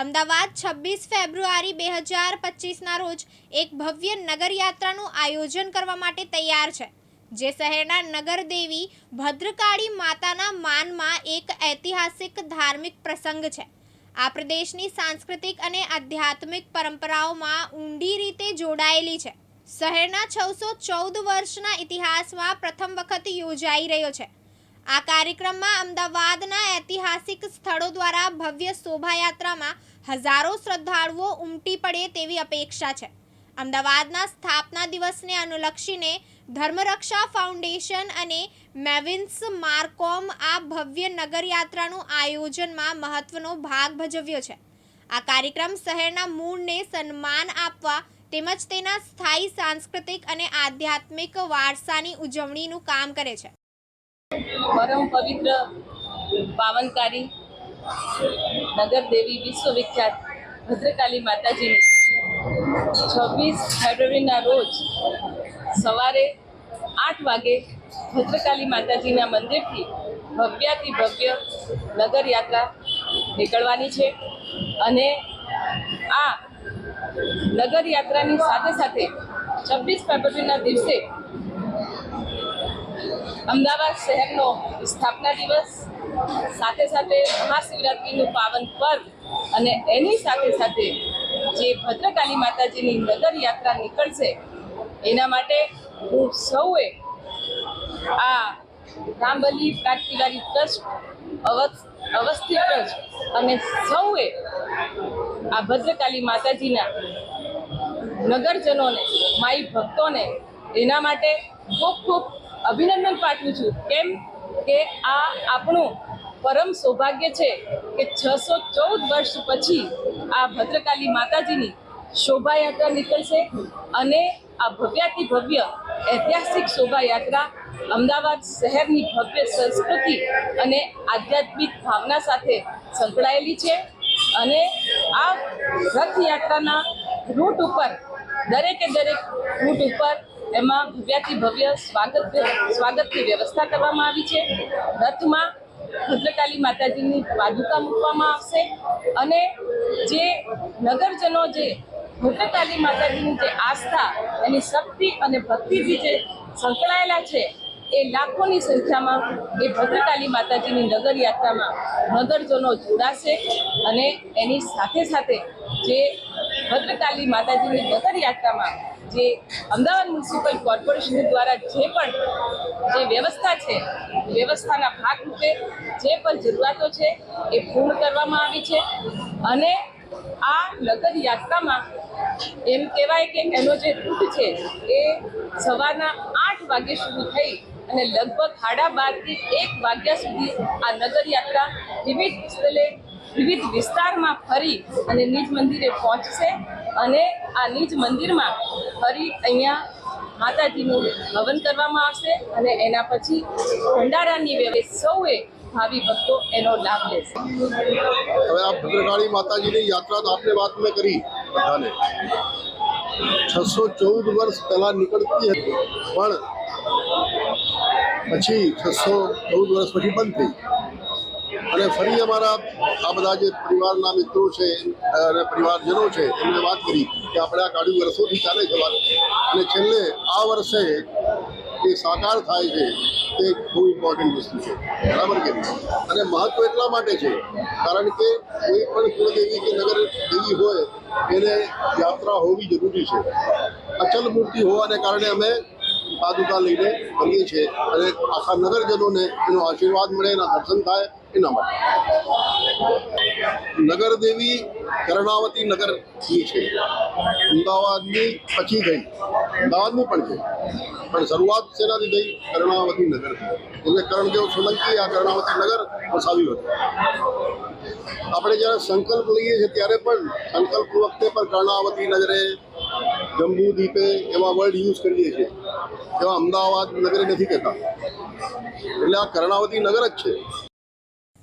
અમદાવાદ છવ્વીસ ફેબ્રુઆરી બે હજાર પચીસના રોજ એક ભવ્ય નગરયાત્રાનું આયોજન કરવા માટે તૈયાર છે, જે શહેરના નગરદેવી ભદ્રકાળી માતાના માનમાં એક ઐતિહાસિક ધાર્મિક પ્રસંગ છે. આ પ્રદેશની સાંસ્કૃતિક અને આધ્યાત્મિક પરંપરાઓમાં ઊંડી રીતે જોડાયેલી છે. શહેરના છસો ચૌદ વર્ષના ઇતિહાસમાં પ્રથમ વખત યોજાઈ રહ્યો છે. આ કાર્યક્રમમાં અમદાવાદના ઐતિહાસિક સ્થળો દ્વારા ભવ્ય શોભાયાત્રામાં હજારો શ્રદ્ધાળુઓ ઉમટી પડે તેવી અપેક્ષા છે. અમદાવાદના સ્થાપના દિવસને અનુલક્ષીને ધર્મરક્ષા ફાઉન્ડેશન અને મેવિન્સ માર્કોમ આ ભવ્ય નગરયાત્રાનું આયોજનમાં મહત્વનો ભાગ ભજવ્યો છે. આ કાર્યક્રમ શહેરના મૂળને સન્માન આપવા તેમજ તેના સ્થાયી સાંસ્કૃતિક અને આધ્યાત્મિક વારસાની ઉજવણીનું કામ કરે છે. પરમ પવિત્ર પાવનકારી, નગર દેવી વિશ્વવિખ્યાત ભદ્રકાલી માતાજીની. છવ્વીસ ફેબ્રુઆરીના રોજ સવારે આઠ વાગે ભદ્રકાલી માતાજીના મંદિરથી ભવ્યાથી ભવ્ય નગરયાત્રા નીકળવાની છે અને આ નગરયાત્રાની સાથે સાથે છવ્વીસ ફેબ્રુઆરીના દિવસે અમદાવાદ શહેરનો સ્થાપના દિવસ સાથે સાથે મહાશિવરાત્રિનું પાવન પર્વ અને એની સાથે સાથે જે ભદ્રકાલી માતાજીની નગર યાત્રા નીકળશે, એના માટે હું સૌએ આ રામબલી પ્રાગતિવારી ટ્રસ્ટ અવસ અવસ્થિત ટ્રસ્ટ અને સૌએ આ ભદ્રકાલી માતાજીના નગરજનોને, માઈ ભક્તોને એના માટે ખૂબ ખૂબ અભિનંદન પાઠવું છું. કેમ? કે આ આપણું પરમ સૌભાગ્ય છે કે છસો ચૌદ વર્ષ પછી આ ભદ્રકાલી માતાજીની શોભાયાત્રા નીકળશે અને આ ભવ્યાથી ભવ્ય ઐતિહાસિક શોભાયાત્રા અમદાવાદ શહેરની ભવ્ય સંસ્કૃતિ અને આધ્યાત્મિક ભાવના સાથે સંકળાયેલી છે અને આ રથયાત્રાના રૂટ ઉપર, દરેકે દરેક રૂટ ઉપર એમાં ભવ્યાથી ભવ્ય સ્વાગત સ્વાગતની વ્યવસ્થા કરવામાં આવી છે. રથમાં ભદ્રકાલી માતાજીની પાદુકા મૂકવામાં આવશે અને જે નગરજનો જે ભદ્રકાલી માતાજીની જે આસ્થા, એની શક્તિ અને ભક્તિથી જે સંકળાયેલા છે, એ લાખોની સંખ્યામાં એ ભદ્રકાલી માતાજીની નગર યાત્રામાં નગરજનો જોડાશે અને એની સાથે સાથે જે ભદ્રકાલી માતાજીની નગર જે અમદાવાદ મ્યુનિસિપલ કોર્પોરેશન દ્વારા જે પણ જે વ્યવસ્થા છે, વ્યવસ્થાના ભાગરૂપે જે પણ જરૂરિયાતો છે એ પૂર્ણ કરવામાં આવી છે. અને આ નગર યાત્રામાં એમ કહેવાય કે એનો જે રૂટ છે એ સવારના આઠ વાગે શરૂ થઈ અને લગભગ સાડા બારથી એક વાગ્યા સુધી આ નગર યાત્રા વિવિધ સ્થળે વિવિધ વિસ્તારમાં ફરી અને નિજ મંદિરે પહોંચશે અને આ નિજ મંદિરમાં ફરી અહીંયા માતાજીનું હવન કરવામાં આવશે અને એના પછી ભંડારાની વ્યવસ્થા સૌએ ભાવિ ભક્તો એનો લાભ લેશે. હવે આ ભદ્રકાળી માતાજીની યાત્રા તો આપને વાત મેં કરી બધાને. છસો ચૌદ વર્ષ પહેલા નીકળતી હતી, પણ પછી છસો ચૌદ વર્ષ પછી બંધ થઈ. અને ફરી અમારા આ બધા જે પરિવારના મિત્રો છે, અને પરિવારજનો છે, એમને વાત કરી કે આપણે આ ગાડી વર્ષોથી ચાલે છે વાત. અને છેલ્લે આ વર્ષે એ સાકાર થાય છે, તે બહુ ઇમ્પોર્ટન્ટ વસ્તુ છે. બરાબર કે અને મહત્વ એટલા માટે છે, કારણ કે કોઈ પણ કુળદેવી કે નગર દેવી હોય, એને યાત્રા હોવી જરૂરી છે. અચલ મૂર્તિ હોવાને કારણે અમે પાદુકા લઈને કરીએ છીએ અને આખા નગરજનોને એનો આશીર્વાદ મળે, એના દર્શન થાય એના માટે. નગર દેવી કર્ણાવતી નગરની છે, અમદાવાદની પછી થઈ અમદાવાદની પણ છે. પણ શરૂઆત શેનાથી થઈ? કર્ણાવતી નગર. એટલે કર્ણદેવ સોલંકી આ કર્ણાવતી નગર વસાવ્યું હતું. આપણે જ્યારે સંકલ્પ લઈએ છીએ ત્યારે પણ સંકલ્પ વખતે પણ કર્ણાવતી નગરે જંબુ દ્વીપે એવા વર્ડ યુઝ કરીએ છીએ. એવા અમદાવાદ નગરે નથી કહેતા. એટલે આ કર્ણાવતી નગર જ છે.